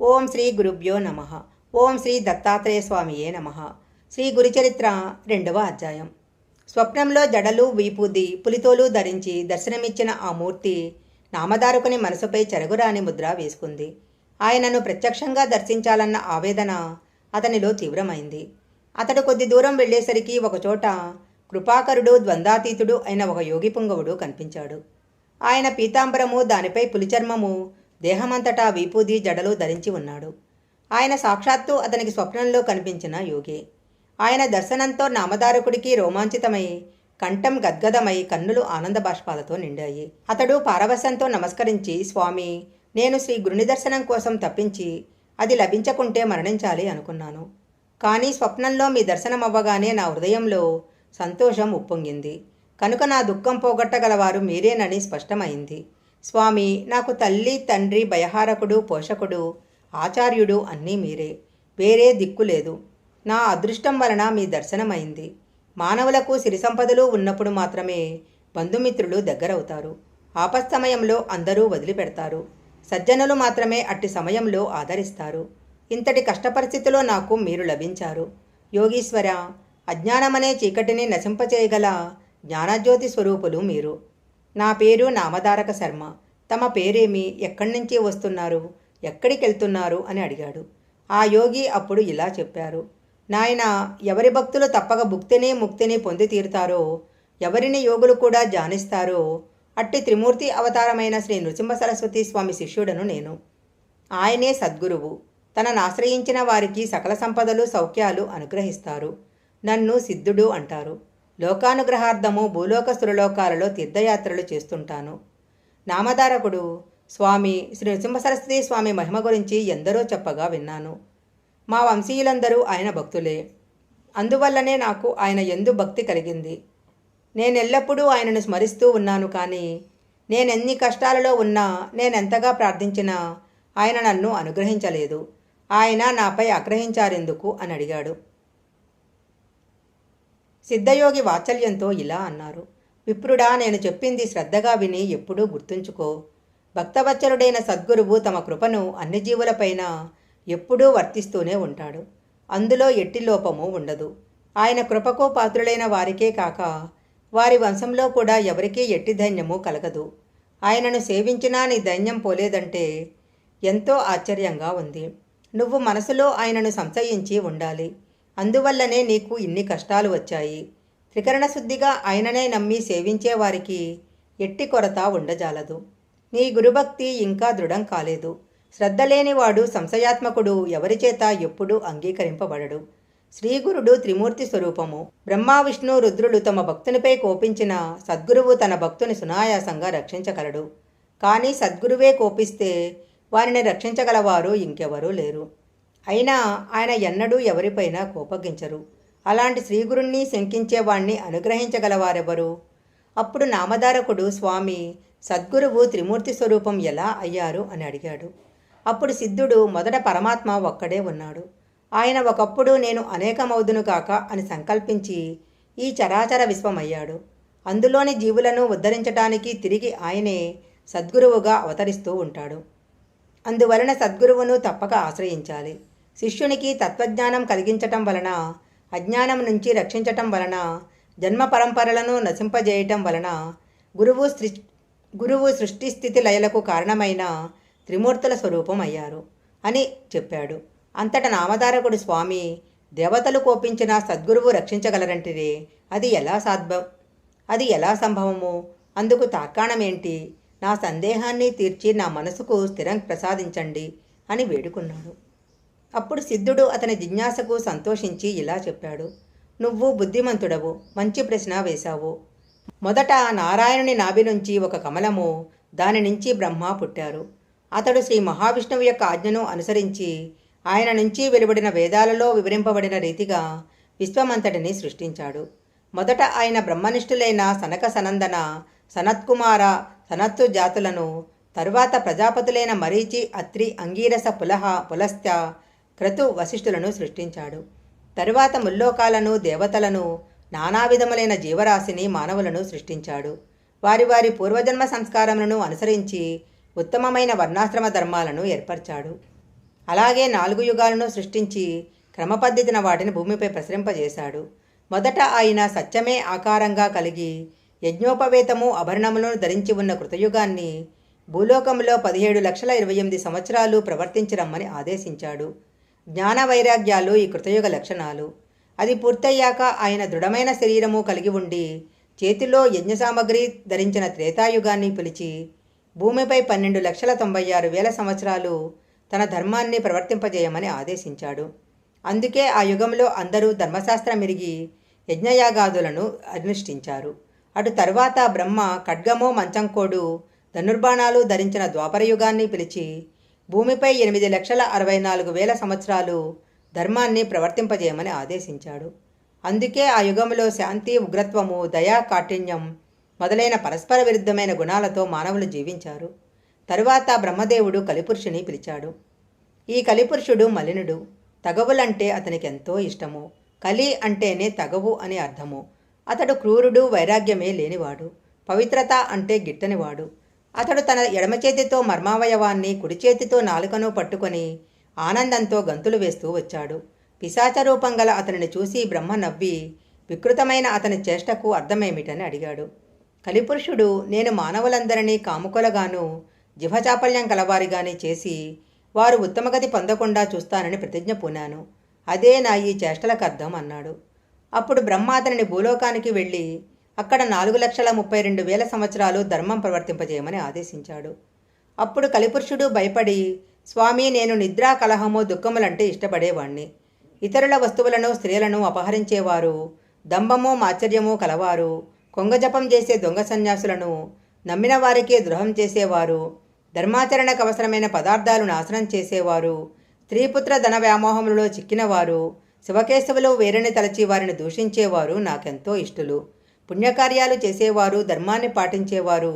ఓం శ్రీ గురుభ్యో నమ. ఓం శ్రీ దత్తాత్రేయ స్వామియే నమ. శ్రీ గురుచరిత్ర రెండవ అధ్యాయం. స్వప్నంలో జడలు వీపూది పులితోలు ధరించి దర్శనమిచ్చిన ఆ మూర్తి నామదారుకుని మనసుపై చెరగురాని ముద్ర వేసుకుంది. ఆయనను ప్రత్యక్షంగా దర్శించాలన్న ఆవేదన అతనిలో తీవ్రమైంది. అతడు కొద్ది దూరం వెళ్ళేసరికి ఒకచోట కృపాకరుడు ద్వంద్వాతీతుడు అయిన ఒక యోగి పుంగవుడు కనిపించాడు. ఆయన పీతాంబరము దానిపై పులిచర్మము దేహమంతటా విపూది జడలు ధరించి ఉన్నాడు. ఆయన సాక్షాత్తు అతనికి స్వప్నంలో కనిపించిన యోగి. ఆయన దర్శనంతో నామధారకుడికి రోమాంచితమై కంఠం గద్గదమై కన్నులు ఆనంద బాష్పాలతో నిండాయి. అతడు పారవశంతో నమస్కరించి స్వామి నేను శ్రీ గురుని దర్శనం కోసం తప్పించి అది లభించకుంటే మరణించాలి అనుకున్నాను. కానీ స్వప్నంలో మీ దర్శనం అవ్వగానే నా హృదయంలో సంతోషం ఉప్పొంగింది. కనుక నా దుఃఖం పోగొట్టగలవారు మీరేనని స్పష్టమైంది. స్వామి నాకు తల్లి తండ్రి భయహారకుడు పోషకుడు ఆచార్యుడు అన్నీ మీరే. వేరే దిక్కు లేదు. నా అదృష్టం వలన మీ దర్శనమైంది. మానవులకు సిరి సంపదలు ఉన్నప్పుడు మాత్రమే బంధుమిత్రులు దగ్గరవుతారు. ఆపత్సమయంలో అందరూ వదిలిపెడతారు. సజ్జనులు మాత్రమే అట్టి సమయంలో ఆదరిస్తారు. ఇంతటి కష్టపరిస్థితిలో నాకు మీరు లభించారు. యోగీశ్వర అజ్ఞానమనే చీకటిని నశింపచేయగల జ్ఞానజ్యోతి స్వరూపులు మీరు. నా పేరు నామధారక శర్మ. తమ పేరేమి? ఎక్కడి నుంచి వస్తున్నారు? ఎక్కడికి వెళ్తున్నారు? అని అడిగాడు. ఆ యోగి అప్పుడు ఇలా చెప్పారు. నాయన ఎవరి భక్తులు తప్పక భుక్తిని ముక్తిని పొంది తీరుతారో ఎవరిని యోగులు కూడా జానిస్తారో అట్టి త్రిమూర్తి అవతారమైన శ్రీ నృసింహ సరస్వతి స్వామి శిష్యుడను నేను. ఆయనే సద్గురువు. తనను ఆశ్రయించిన వారికి సకల సంపదలు సౌఖ్యాలు అనుగ్రహిస్తారు. నన్ను సిద్ధుడు అంటారు. లోకానుగ్రహార్థము భూలోక సురలోకాలలో తీర్థయాత్రలు చేస్తుంటాను. నామధారకుడు స్వామి శ్రీ నృసింహసరస్వతి స్వామి మహిమ గురించి ఎందరో చెప్పగా విన్నాను. మా వంశీయులందరూ ఆయన భక్తులే. అందువల్లనే నాకు ఆయన ఎందు భక్తి కలిగింది. నేనెల్లప్పుడూ ఆయనను స్మరిస్తూ ఉన్నాను కానీ నేనెన్ని కష్టాలలో ఉన్నా నేనెంతగా ప్రార్థించినా ఆయన నన్ను అనుగ్రహించలేదు. ఆయన నాపై ఆగ్రహించారెందుకు? అని అడిగాడు. సిద్ధయోగి వాత్సల్యంతో ఇలా అన్నారు. విప్రుడా నేను చెప్పింది శ్రద్ధగా విని ఎప్పుడూ గుర్తుంచుకో. భక్తవత్సలుడైన సద్గురువు తమ కృపను అన్ని జీవులపైన ఎప్పుడూ వర్తిస్తూనే ఉంటాడు. అందులో ఎట్టి లోపము ఉండదు. ఆయన కృపకు పాత్రులైన వారికే కాక వారి వంశంలో కూడా ఎవరికీ ఎట్టి ధైన్యము కలగదు. ఆయనను సేవించినా నీ ధైన్యం పోలేదంటే ఎంతో ఆశ్చర్యంగా ఉంది. నువ్వు మనసులో ఆయనను సంశయించి ఉండాలి. అందువల్లనే నీకు ఇన్ని కష్టాలు వచ్చాయి. త్రికరణ శుద్ధిగా ఆయననే నమ్మి సేవించే వారికి ఎట్టి కొరత ఉండజాలదు. నీ గురుభక్తి ఇంకా దృఢం కాలేదు. శ్రద్ధ లేనివాడు సంశయాత్మకుడు ఎవరిచేత ఎప్పుడూ అంగీకరింపబడడు. శ్రీగురుడు త్రిమూర్తి స్వరూపము. బ్రహ్మ విష్ణు రుద్రులు తమ భక్తునిపై కోపించిన సద్గురువు తన భక్తుని సునాయాసంగా రక్షించగలడు. కానీ సద్గురువే కోపిస్తే వారిని రక్షించగలవారు ఇంకెవరూ లేరు. అయినా ఆయన ఎన్నడూ ఎవరిపైనా కోపగించరు. అలాంటి శ్రీగురుణ్ణి శంకించేవాణ్ణి అనుగ్రహించగలవారెవరు? అప్పుడు నామధారకుడు స్వామి సద్గురువు త్రిమూర్తి స్వరూపం ఎలా అయ్యారు అని అడిగాడు. అప్పుడు సిద్ధుడు మొదట పరమాత్మ ఒక్కడే ఉన్నాడు. ఆయన ఒకప్పుడు నేను అనేకమవుదును కాక అని సంకల్పించి ఈ చరాచర విశ్వమయ్యాడు. అందులోని జీవులను ఉద్ధరించటానికి తిరిగి ఆయనే సద్గురువుగా అవతరిస్తూ ఉంటాడు. అందువలన సద్గురువును తప్పక ఆశ్రయించాలి. శిష్యునికి తత్వజ్ఞానం కలిగించటం వలన అజ్ఞానం నుంచి రక్షించటం వలన జన్మ పరంపరలను నశింపజేయటం వలన గురువు సృ గురువు సృష్టి స్థితి లయలకు కారణమైన త్రిమూర్తుల స్వరూపం అయ్యారు అని చెప్పాడు. అంతట నామధారకుడు స్వామి దేవతలు కోపించిన సద్గురువు రక్షించగలరంటిరే అది ఎలా సాధ్యం అది ఎలా సంభవము? అందుకు తార్కాణమేంటి నా సందేహాన్ని తీర్చి నా మనసుకు స్థిరం ప్రసాదించండి అని వేడుకున్నాడు. అప్పుడు సిద్ధుడు అతని జిజ్ఞాసకు సంతోషించి ఇలా చెప్పాడు. నువ్వు బుద్ధిమంతుడవు మంచి ప్రశ్న వేశావు. మొదట నారాయణుని నాభి నుంచి ఒక కమలము దాని నుంచి బ్రహ్మ పుట్టారు. అతడు శ్రీ మహావిష్ణువు యొక్క ఆజ్ఞను అనుసరించి ఆయన నుంచి వెలువడిన వేదాలలో వివరింపబడిన రీతిగా విశ్వమంతటిని సృష్టించాడు. మొదట ఆయన బ్రహ్మనిష్ఠులైన సనక సనందన సనత్కుమార సనత్తు జాతులను తరువాత ప్రజాపతులైన మరీచి అత్రి అంగీరస పులహ పులస్త్య క్రతు వశిష్ఠులను సృష్టించాడు. తరువాత ముల్లోకాలను దేవతలను నానా విధములైన జీవరాశిని మానవులను సృష్టించాడు. వారి వారి పూర్వజన్మ సంస్కారములను అనుసరించి ఉత్తమమైన వర్ణాశ్రమ ధర్మాలను ఏర్పరిచాడు. అలాగే నాలుగు యుగాలను సృష్టించి క్రమపద్ధతిన వాటిని భూమిపై ప్రసరింపజేశాడు. మొదట ఆయన సత్యమే ఆకారంగా కలిగి యజ్ఞోపవేతము అభరణములను ధరించి ఉన్న కృతయుగాన్ని భూలోకంలో పదిహేడు లక్షల ఇరవై ఎనిమిది సంవత్సరాలు ప్రవర్తించరమ్మని ఆదేశించాడు. జ్ఞాన వైరాగ్యాలు ఈ కృతయుగ లక్షణాలు. అది పూర్తయ్యాక ఆయన దృఢమైన శరీరము కలిగి ఉండి చేతిలో యజ్ఞ సామగ్రి ధరించిన త్రేతాయుగాన్ని పిలిచి భూమిపై పన్నెండు లక్షల తొంభై ఆరు వేల సంవత్సరాలు తన ధర్మాన్ని ప్రవర్తింపజేయమని ఆదేశించాడు. అందుకే ఆ యుగంలో అందరూ ధర్మశాస్త్రం ఎరిగి యజ్ఞయాగాదులను అనుష్ఠించారు అటు తర్వాత బ్రహ్మ ఖడ్గమో మంచంకోడు ధనుర్బాణాలు ధరించిన ద్వాపరయుగాన్ని పిలిచి భూమిపై ఎనిమిది లక్షల అరవై నాలుగు వేల సంవత్సరాలు ధర్మాన్ని ప్రవర్తింపజేయమని ఆదేశించాడు. అందుకే ఆ యుగంలో శాంతి ఉగ్రత్వము దయా కాఠిన్యం మొదలైన పరస్పర విరుద్ధమైన గుణాలతో మానవులు జీవించారు. తరువాత బ్రహ్మదేవుడు కలిపురుషుని పిలిచాడు. ఈ కలిపురుషుడు మలినుడు. తగవులంటే అతనికి ఎంతో ఇష్టము. కలి అంటేనే తగవు అని అర్థము. అతడు క్రూరుడు వైరాగ్యమే లేనివాడు. పవిత్రత అంటే గిట్టనివాడు. అతడు తన ఎడమ చేతితో మర్మావయవాన్ని కుడి చేతితో నాలుకను పట్టుకొని ఆనందంతో గంతులు వేస్తూ వచ్చాడు. పిశాచ రూపం గల అతనిని చూసి బ్రహ్మ నవ్వి వికృతమైన అతని చేష్టకు అర్థమేమిటని అడిగాడు. కలిపురుషుడు నేను మానవులందరినీ కాముకొలగాను జిహచాపల్యం కలవారిగాని చేసి వారు ఉత్తమగతి పొందకుండా చూస్తానని ప్రతిజ్ఞ పూనాను. అదే నా ఈ చేష్టలకు అర్థం అన్నాడు. అప్పుడు బ్రహ్మ అతనిని భూలోకానికి వెళ్ళి అక్కడ నాలుగు లక్షల ముప్పై రెండు వేల సంవత్సరాలు ధర్మం ప్రవర్తింపజేయమని ఆదేశించాడు. అప్పుడు కలిపురుషుడు భయపడి స్వామి నేను నిద్రా కలహము దుఃఖములంటే ఇష్టపడేవాణ్ణి. ఇతరుల వస్తువులను స్త్రీలను అపహరించేవారు. దంభము మాచర్యము కలవారు. కొంగజపం చేసే దొంగ సన్యాసులను నమ్మిన వారికే ద్రోహం చేసేవారు. ధర్మాచరణకు అవసరమైన పదార్థాలు నాశనం చేసేవారు. స్త్రీపుత్ర ధన వ్యామోహములలో చిక్కినవారు. శివకేశవులు వేరని తలచి వారిని దూషించేవారు. నాకెంతో ఇష్టలు. పుణ్యకార్యాలు చేసేవారు ధర్మాన్ని పాటించేవారు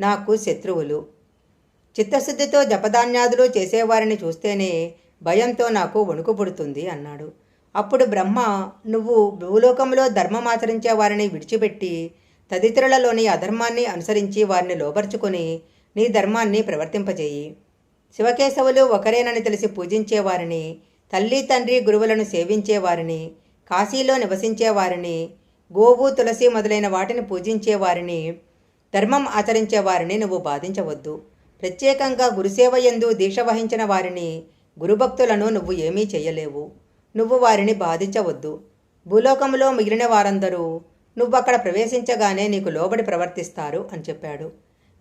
నాకు శత్రువులు. చిత్తశుద్ధితో జపధాన్యాదులు చేసేవారిని చూస్తేనే భయంతో నాకు వణుకు పుడుతుంది అన్నాడు. అప్పుడు బ్రహ్మ నువ్వు భూలోకంలో ధర్మం ఆచరించే వారిని విడిచిపెట్టి తదితరులలోని అధర్మాన్ని అనుసరించి వారిని లోపరుచుకొని నీ ధర్మాన్ని ప్రవర్తింపజేయి. శివకేశవులు ఒకరేనని తెలిసి పూజించేవారిని తల్లి తండ్రి గురువులను సేవించేవారిని కాశీలో నివసించేవారిని గోవు తులసి మొదలైన వాటిని పూజించేవారిని ధర్మం ఆచరించేవారిని నువ్వు బాధించవద్దు. ప్రత్యేకంగా గురుసేవ ఎందు దీక్ష వహించిన వారిని గురుభక్తులను నువ్వు ఏమీ చేయలేవు. నువ్వు వారిని బాధించవద్దు. భూలోకంలో మిగిలిన వారందరూ నువ్వు అక్కడ ప్రవేశించగానే నీకు లోబడి ప్రవర్తిస్తారు అని చెప్పాడు.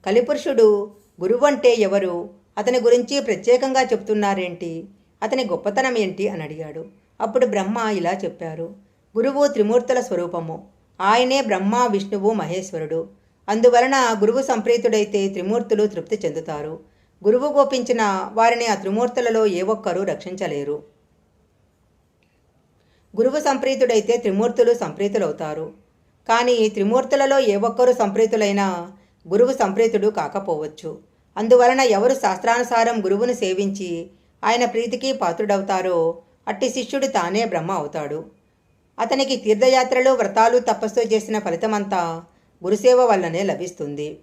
కలిపురుషుడు గురువంటే ఎవరు? అతని గురించి ప్రత్యేకంగా చెప్తున్నారేంటి? అతని గొప్పతనం ఏంటి? అని అడిగాడు. అప్పుడు బ్రహ్మ ఇలా చెప్పారు. గురువు త్రిమూర్తుల స్వరూపము. ఆయనే బ్రహ్మ విష్ణువు మహేశ్వరుడు. అందువలన గురువు సంప్రీతుడైతే త్రిమూర్తులు తృప్తి చెందుతారు. గురువు గోపించిన వారిని ఆ త్రిమూర్తులలో ఏ ఒక్కరూ రక్షించలేరు. గురువు సంప్రీతుడైతే త్రిమూర్తులు సంప్రీతులవుతారు. కానీ త్రిమూర్తులలో ఏ ఒక్కరు సంప్రీతులైనా గురువు సంప్రీతుడు కాకపోవచ్చు. అందువలన ఎవరు శాస్త్రానుసారం గురువును సేవించి ఆయన ప్రీతికి పాత్రుడవుతారో అట్టి శిష్యుడు తానే బ్రహ్మ అవుతాడు. అతనికి తీర్థయాత్రలు వ్రతాలు తపస్సు చేసిన ఫలితమంతా గురుసేవ వల్లనే లభిస్తుంది.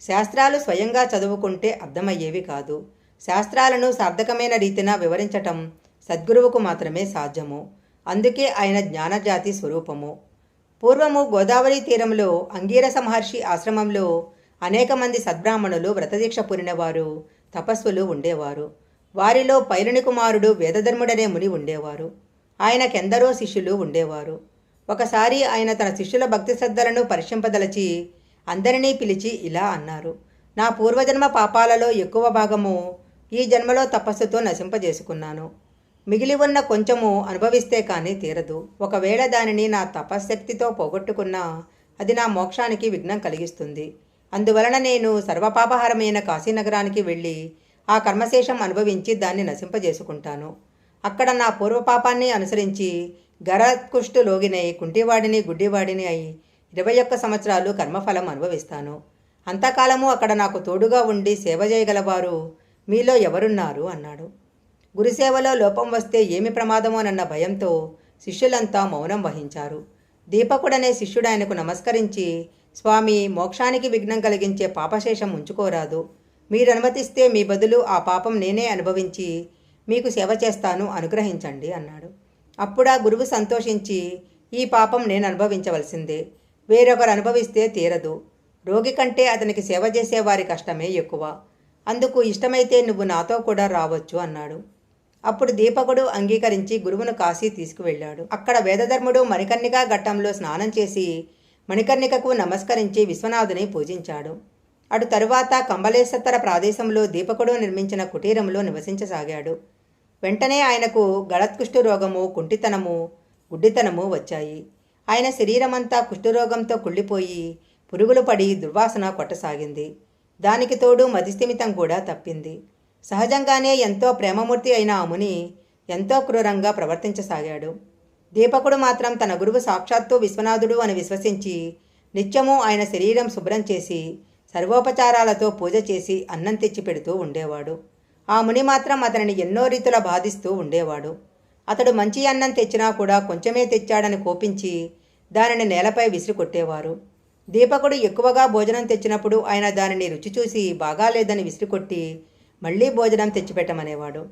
శాస్త్రాలు స్వయంగా చదువుకుంటే అర్థమయ్యేవి కాదు. శాస్త్రాలను సార్థకమైన రీతిన వివరించటం సద్గురువుకు మాత్రమే సాధ్యము. అందుకే ఆయన జ్ఞానజాతి స్వరూపము. పూర్వము గోదావరి తీరంలో అంగీరస మహర్షి ఆశ్రమంలో అనేక మంది సద్బ్రాహ్మణులు వ్రతదీక్ష పూరినవారు తపస్సులు ఉండేవారు. వారిలో పైలుని కుమారుడు వేదధర్ముడనే ముని ఉండేవారు. ఆయనకెందరో శిష్యులు ఉండేవారు. ఒకసారి ఆయన తన శిష్యుల భక్తి శ్రద్ధలను పరిశంపదలచి అందరినీ పిలిచి ఇలా అన్నారు నా పూర్వజన్మ పాపాలలో ఎక్కువ భాగము ఈ జన్మలో తపస్సుతో నశింపజేసుకున్నాను. మిగిలి ఉన్న కొంచెము అనుభవిస్తే కానీ తీరదు. ఒకవేళ దానిని నా తపశ్శక్తితో పోగొట్టుకున్నా అది నా మోక్షానికి విఘ్నం కలిగిస్తుంది. అందువలన నేను సర్వపాపహారమైన కాశీనగరానికి వెళ్ళి ఆ కర్మశేషం అనుభవించి దాన్ని నశింపజేసుకుంటాను. అక్కడ నా పూర్వపాపాన్ని అనుసరించి గరత్కుష్టు లోగినై కుంటివాడిని గుడ్డివాడిని అయి ఇరవై ఒక్క సంవత్సరాలు కర్మఫలం అనుభవిస్తాను. అంతకాలము అక్కడ నాకు తోడుగా ఉండి సేవ చేయగలవారు మీలో ఎవరున్నారు? అన్నాడు. గురుసేవలో లోపం వస్తే ఏమి ప్రమాదమోనన్న భయంతో శిష్యులంతా మౌనం వహించారు. దీపకుడనే శిష్యుడు ఆయనకు నమస్కరించి స్వామి మోక్షానికి విఘ్నం కలిగించే పాపశేషం ఉంచుకోరాదు. మీరు అనుమతిస్తే మీ బదులు ఆ పాపం నేనే అనుభవించి మీకు సేవ చేస్తాను అనుగ్రహించండి అన్నాడు. అప్పుడా గురువు సంతోషించి ఈ పాపం నేను అనుభవించవలసిందే. వేరొకరు అనుభవిస్తే తీరదు. రోగి కంటే అతనికి సేవ చేసేవారి కష్టమే ఎక్కువ. అందుకు ఇష్టమైతే నువ్వు నాతో కూడా రావచ్చు అన్నాడు. అప్పుడు దీపకుడు అంగీకరించి గురువును కాశీ తీసుకువెళ్ళాడు. అక్కడ వేదధర్ముడు మణికర్ణికా ఘట్టంలో స్నానం చేసి మణికర్ణికకు నమస్కరించి విశ్వనాథుని పూజించాడు. అటు తరువాత కంబలేశ్వర ప్రాదేశంలో దీపకుడు నిర్మించిన కుటీరంలో నివసించసాగాడు. వెంటనే ఆయనకు గళత్కుష్టు రోగము కుంటితనము గుడ్డితనము వచ్చాయి. ఆయన శరీరమంతా కుష్ఠరోగంతో కుళ్ళిపోయి పురుగులు పడి దుర్వాసన కొట్టసాగింది. దానికి తోడు మధిస్థిమితం కూడా తప్పింది. సహజంగానే ఎంతో ప్రేమమూర్తి అయిన అముని ఎంతో క్రూరంగా ప్రవర్తించసాగాడు. దీపకుడు మాత్రం తన గురువు సాక్షాత్తు విశ్వనాథుడు అని విశ్వసించి నిత్యము ఆయన శరీరం శుభ్రం చేసి సర్వోపచారాలతో పూజ చేసి అన్నం తెచ్చి పెడుతూ ఉండేవాడు. ఆ ముని మాత్రం అతనిని ఎన్నో రీతుల బాధిస్తూ ఉండేవాడు. అతడు మంచి అన్నం తెచ్చినా కూడా కొంచెమే తెచ్చాడని కోపించి దానిని నేలపై విసిరికొట్టేవారు దీపకుడు ఎక్కువగా భోజనం తెచ్చినప్పుడు ఆయన దానిని రుచి చూసి బాగాలేదని విసిరికొట్టి మళ్ళీ భోజనం తెచ్చిపెట్టమనేవాడు.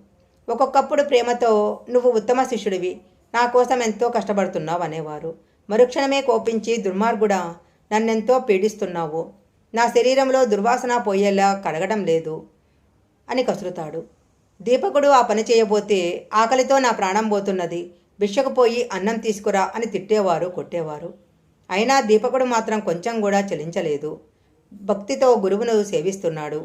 ఒక్కొక్కప్పుడు ప్రేమతో నువ్వు ఉత్తమ శిష్యుడివి నా కోసం ఎంతో కష్టపడుతున్నావు అనేవారు. మరుక్షణమే కోపించి దుర్మార్గుడా నన్నెంతో పీడిస్తున్నావు. నా శరీరంలో దుర్వాసన పోయేలా కడగడం లేదు. అని కసురుతాడు. దీపకుడు ఆ పని చేయబోతే ఆకలితో నా ప్రాణం పోతున్నది. భిక్షకు పోయి అన్నం తీసుకురా అని తిట్టేవారు కొట్టేవారు. అయినా దీపకుడు మాత్రం కొంచెం కూడా చలించలేదు. భక్తితో గురువును సేవిస్తున్నాడు.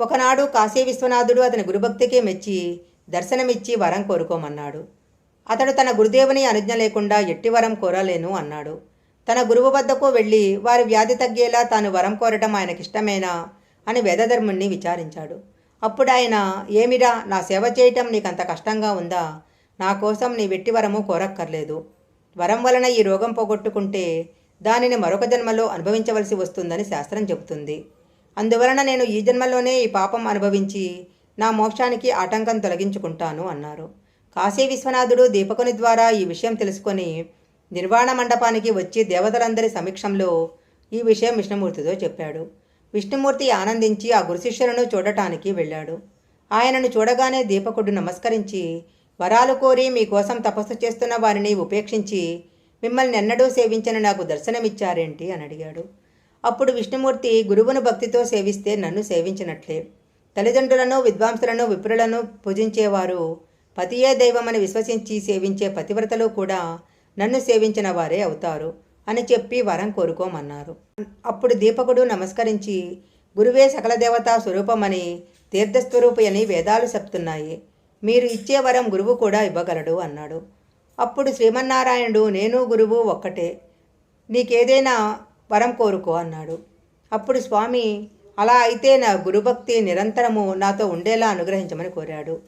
ఒకనాడు కాశీ విశ్వనాథుడు అతని గురుభక్తికి మెచ్చి దర్శనమిచ్చి వరం కోరుకోమన్నాడు. అతడు తన గురుదేవుని అనుజ్ఞ లేకుండా ఎట్టి వరం కోరలేను అన్నాడు. తన గురువు వద్దకు వెళ్ళి వారి వ్యాధి తగ్గేలా తాను వరం కోరటం ఆయనకిష్టమేనా? అని వేదధర్ముణ్ణి విచారించాడు. అప్పుడు ఆయన ఏమిరా నా సేవ చేయటం నీకంత కష్టంగా ఉందా? నా కోసం నీ వెట్టి వరము కోరక్కర్లేదు. వరం వలన ఈ రోగం పోగొట్టుకుంటే దానిని మరొక జన్మలో అనుభవించవలసి వస్తుందని శాస్త్రం చెబుతుంది. అందువలన నేను ఈ జన్మలోనే ఈ పాపం అనుభవించి నా మోక్షానికి ఆటంకం తొలగించుకుంటాను అన్నారు. కాశీ విశ్వనాథుడు దీపకుని ద్వారా ఈ విషయం తెలుసుకొని నిర్వాణ మండపానికి వచ్చి దేవతలందరి సమీక్షంలో ఈ విషయం విష్ణుమూర్తితో చెప్పాడు. విష్ణుమూర్తి ఆనందించి ఆ గురుశిష్యులను చూడటానికి వెళ్ళాడు. ఆయనను చూడగానే దీపకుడు నమస్కరించి వరాలు కోరి మీకోసం తపస్సు చేస్తున్న వారిని ఉపేక్షించి మిమ్మల్ని ఎన్నడూ సేవించని నాకు దర్శనమిచ్చారేంటి? అని అడిగాడు. అప్పుడు విష్ణుమూర్తి గురువును భక్తితో సేవిస్తే నన్ను సేవించినట్లే. తల్లిదండ్రులను విద్వాంసులను విప్రులను పూజించేవారు పతియే దైవమని విశ్వసించి సేవించే పతివ్రతలు కూడా నన్ను సేవించిన వారే అవుతారు. అని చెప్పి వరం కోరుకోమన్నారు. అప్పుడు దీపకుడు నమస్కరించి గురువే సకల దేవతా స్వరూపమని తీర్థస్వరూపి అని వేదాలు చెప్తున్నాయి. మీరు ఇచ్చే వరం గురువు కూడా ఇవ్వగలడు అన్నాడు. అప్పుడు శ్రీమన్నారాయణుడు నేను గురువు ఒక్కటే. నీకేదైనా వరం కోరుకో అన్నాడు. అప్పుడు స్వామి అలా అయితే నా గురుభక్తి నిరంతరము నాతో ఉండేలా అనుగ్రహించమని కోరాడు.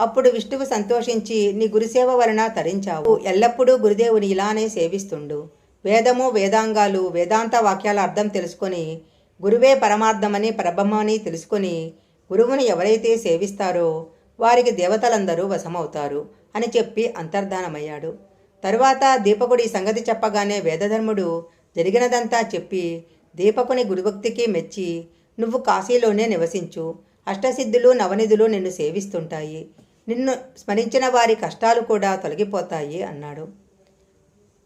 అప్పుడు విష్ణువు సంతోషించి నీ గురుసేవ వలన తరించావు. ఎల్లప్పుడూ గురుదేవుని ఇలానే సేవిస్తుండు. వేదము వేదాంగాలు వేదాంత వాక్యాల అర్థం తెలుసుకొని గురువే పరమార్థమని పరబ్రహ్మని తెలుసుకొని గురువుని ఎవరైతే సేవిస్తారో వారికి దేవతలందరూ వశమవుతారు అని చెప్పి అంతర్ధానమయ్యాడు. తరువాత దీపకుడి సంగతి చెప్పగానే వేదధర్ముడు జరిగినదంతా చెప్పి దీపకుని గురుభక్తికి మెచ్చి నువ్వు కాశీలోనే నివసించు. అష్టసిద్ధులు నవనిధులు నిన్ను సేవిస్తుంటాయి. నిన్ను స్మరించిన వారి కష్టాలు కూడా తొలగిపోతాయి అన్నాడు.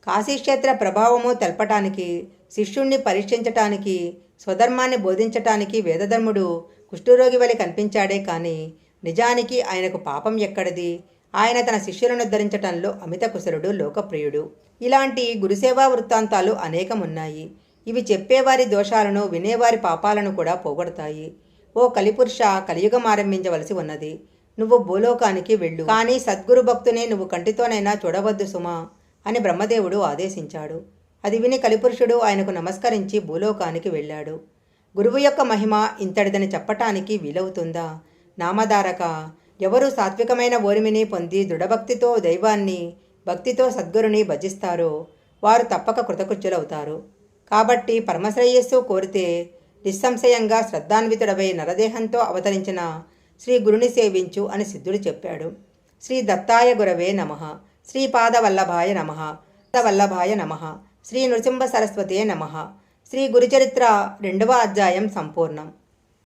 కాశీక్షేత్ర ప్రభావము తెలపటానికి శిష్యుణ్ణి పరీక్షించటానికి స్వధర్మాన్ని బోధించటానికి వేదధర్ముడు కుష్ఠరోగి వలె కనిపించాడే కానీ నిజానికి ఆయనకు పాపం ఎక్కడిది? ఆయన తన శిష్యులను ఉద్ధరించటంలో అమిత కుశలుడు లోకప్రియుడు. ఇలాంటి గురుసేవా వృత్తాంతాలు అనేకమున్నాయి. ఇవి చెప్పేవారి దోషాలను వినేవారి పాపాలను కూడా పోగొడతాయి. ఓ కలిపురుష కలియుగం ఆరంభించవలసి ఉన్నది. నువ్వు భూలోకానికి వెళ్ళు. కానీ సద్గురు భక్తునే నువ్వు కంటితోనైనా చూడవద్దు సుమా. అని బ్రహ్మదేవుడు ఆదేశించాడు. అది విని కలిపురుషుడు ఆయనకు నమస్కరించి భూలోకానికి వెళ్ళాడు. గురువు యొక్క మహిమ ఇంతటిదని చెప్పటానికి వీలవుతుందా? నామధారక ఎవరు సాత్వికమైన ఓరిమిని పొంది దృఢభక్తితో దైవాన్ని భక్తితో సద్గురుని భజిస్తారో వారు తప్పక కృతకృత్యులవుతారు. కాబట్టి పరమశ్రేయస్సు కోరితే నిస్సంశయంగా శ్రద్ధాన్వితుడవై నరదేహంతో అవతరించిన శ్రీ గురుని సేవించు అని సిద్ధుడు చెప్పాడు. శ్రీ దత్తాయ గురవే నమః. శ్రీపాదవల్లభాయ నమ. వల్లభాయ నమ. శ్రీ నృసింహ సరస్వతే నమ. శ్రీ గురుచరిత్ర రెండవ అధ్యాయం సంపూర్ణం.